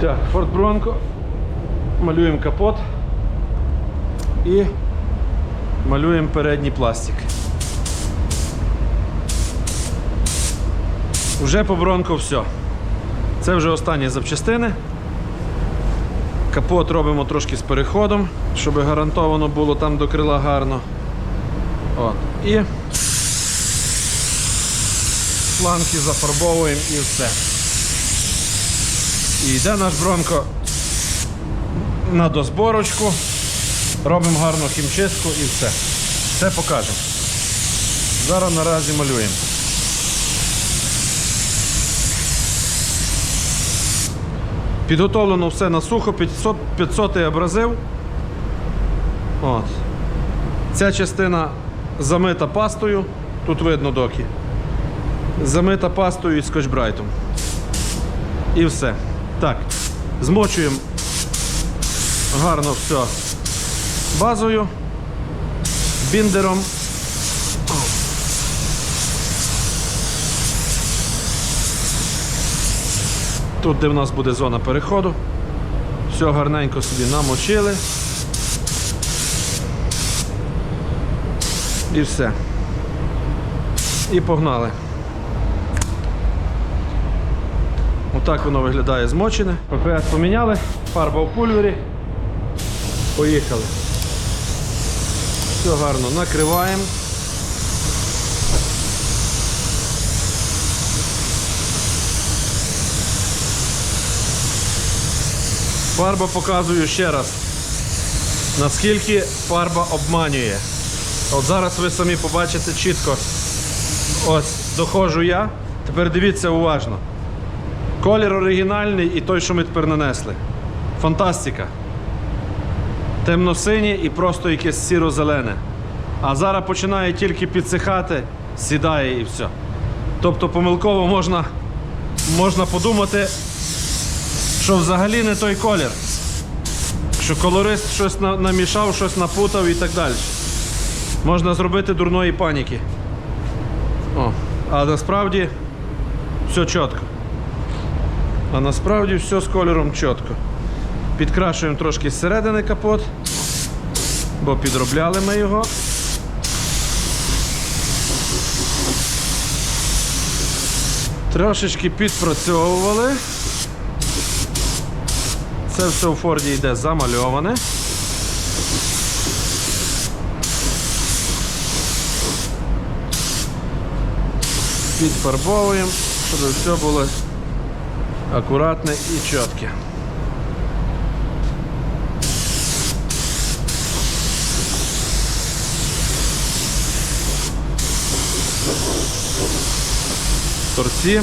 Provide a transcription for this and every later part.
Так, Ford Bronco. Малюємо капот і малюємо передній пластик. Вже по Бронко все. Це вже останні запчастини. Капот робимо трошки з переходом, щоб гарантовано було там до крила гарно. От. І фланки зафарбовуємо і все. І йде наш Бронко на дозборочку. Робимо гарну хімчистку і все. Все покажемо. Зараз наразі малюємо. Підготовлено все на сухо, 500, 500 абразив. От. Ця частина замита пастою, тут видно доки. Замита пастою і скотчбрайтом. І все. Так, змочуємо гарно все базою, біндером. Тут, де в нас буде зона переходу, все гарненько собі намочили. І все. І погнали. Отак воно виглядає змочене. ППС поміняли, фарба в пульвері. Поїхали. Все гарно накриваємо. Фарба показую ще раз, наскільки фарба обманює. От зараз ви самі побачите чітко. Ось, доходжу я. Тепер дивіться уважно. Колір оригінальний і той, що ми тепер нанесли. Фантастика. Темно-синє і просто якесь сіро-зелене. А зараз починає тільки підсихати, сідає і все. Тобто помилково можна, можна подумати, що взагалі не той колір. Що колорист щось намішав, щось напутав і так далі. Можна зробити дурної паніки. О, а насправді все чітко. А насправді все з кольором чітко. Підкрашуємо трошки зсередини капот, бо підробляли ми його. Трошечки підпрацьовували. Це все у Форді йде замальоване. Підфарбовуємо, щоб все було акуратне и четко. Торці.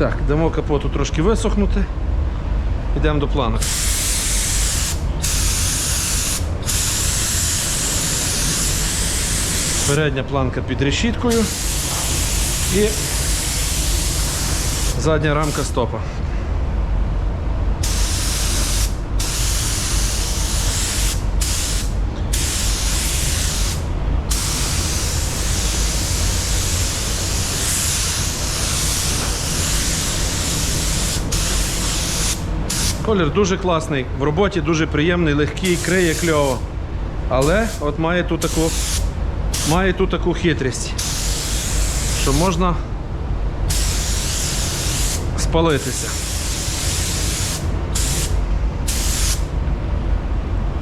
Так, дамо капоту трошки висохнути. Йдемо до плану. Передня планка під решіткою і задня рамка стопа. Колір дуже класний, в роботі дуже приємний, легкий, криє кльово. Але от має тут таку, має тут таку хитрість, що можна спалитися.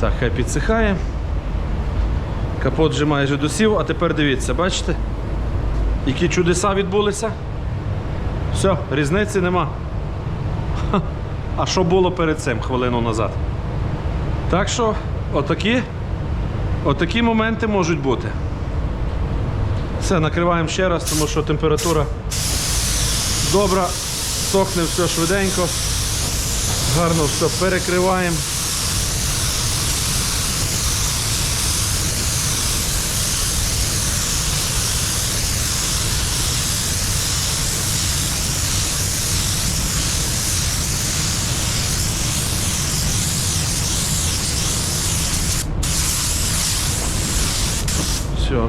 Так, хай підсихає. Капот вже майже досів, а тепер дивіться, бачите? Які чудеса відбулися? Все, різниці нема. А що було перед цим хвилину назад? Так що, отакі, отакі моменти можуть бути. Все, накриваємо ще раз, тому що температура добра, сохне все швиденько, гарно все перекриваємо.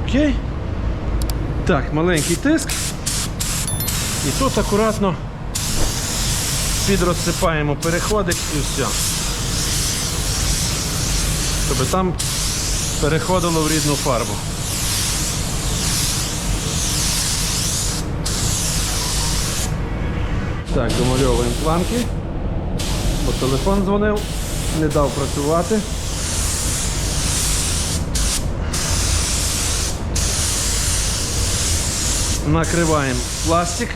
Окей. Так, маленький тиск. І тут акуратно підрозсипаємо переходик і все. Щоб там переходило в рідну фарбу. Так, домальовуємо планки. Бо телефон дзвонив, не дав працювати. Накриваємо пластик.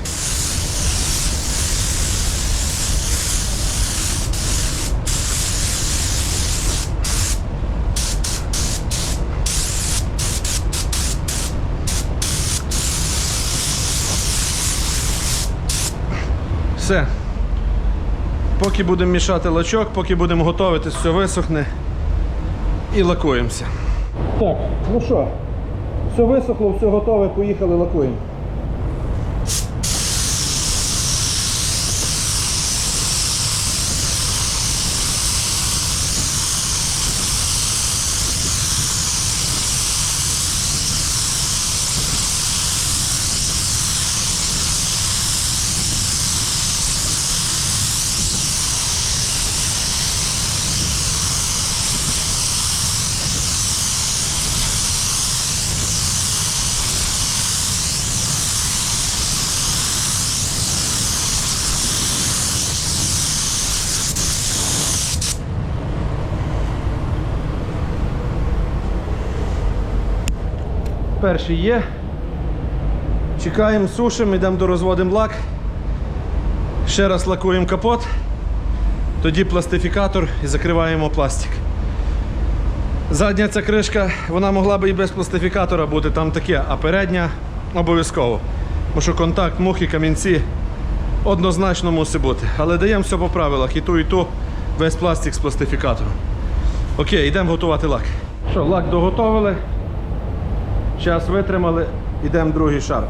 Все. Поки будемо мішати лачок, поки будемо готувати, все висохне і лакуємося. Так, ну що, все висохло, все готове, поїхали лакуємо. Перший є. Чекаємо, сушимо, йдемо до розводимо лак. Ще раз лакуємо капот, тоді пластифікатор і закриваємо пластик. Задня ця кришка, вона могла би і без пластифікатора бути там таке, а передня обов'язково. Бо що контакт, мухи, камінці однозначно мусить бути. Але даємо все по правилах. І ту, і ту весь пластик з пластифікатором. Окей, йдемо готувати лак. Що, лак доготовили. Час витримали, йдемо другий шар.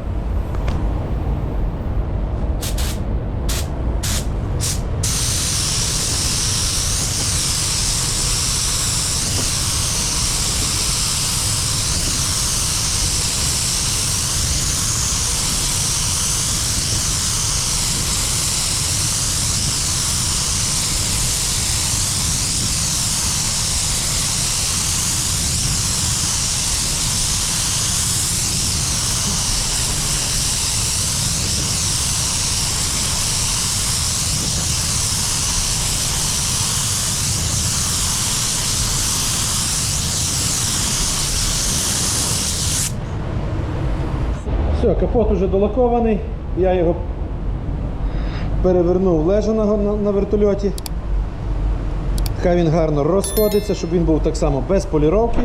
Все, капот уже долакований, я його перевернув лежаного на, на вертольоті. Хай він гарно розходиться, щоб він був так само без поліровки.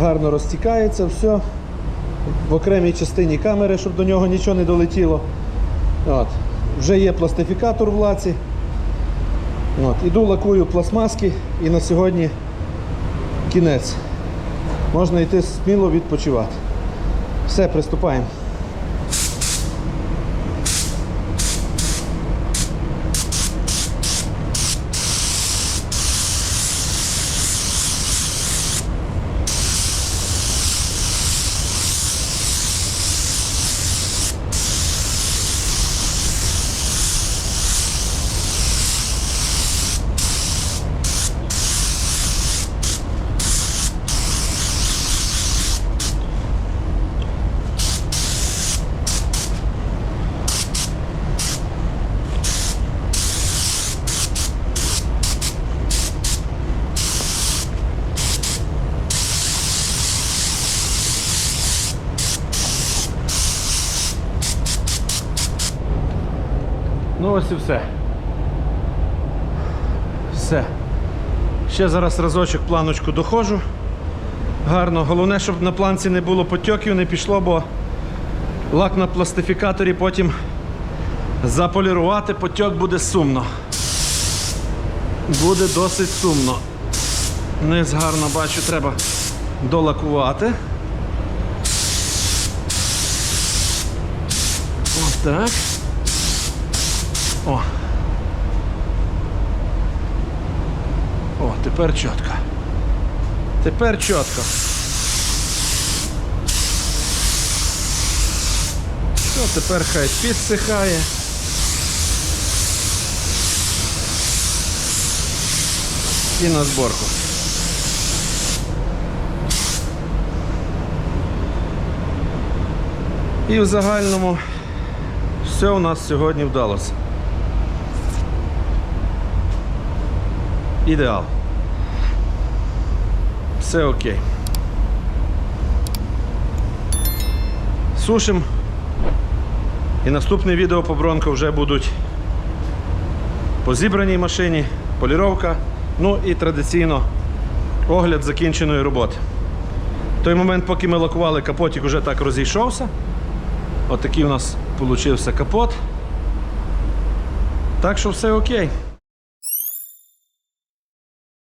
Гарно розтікається, все. В окремій частині камери, щоб до нього нічого не долетіло. От. Вже є пластифікатор в лаці. От. Іду лакую пластмаски і на сьогодні кінець. Можна йти сміло відпочивати. Все, приступаємо. Ну ось і все. Все. Ще зараз разочок планочку доходжу. Гарно. Головне, щоб на планці не було потьоків, не пішло, бо лак на пластифікаторі потім заполірувати потьок буде сумно. Буде досить сумно. Низ гарно бачу, треба долакувати. Ось так. О. О, тепер чітко. Тепер чітко. Все, тепер хай підсихає. І на зборку. І в загальному все у нас сьогодні вдалося. Ідеал. Все окей. Сушим. І наступне відео по бронку вже будуть по зібраній машині, поліровка, ну і традиційно огляд закінченої роботи. В той момент, поки ми лакували, капотик вже так розійшовся. Отакий у нас вийшов капот. Так що все окей.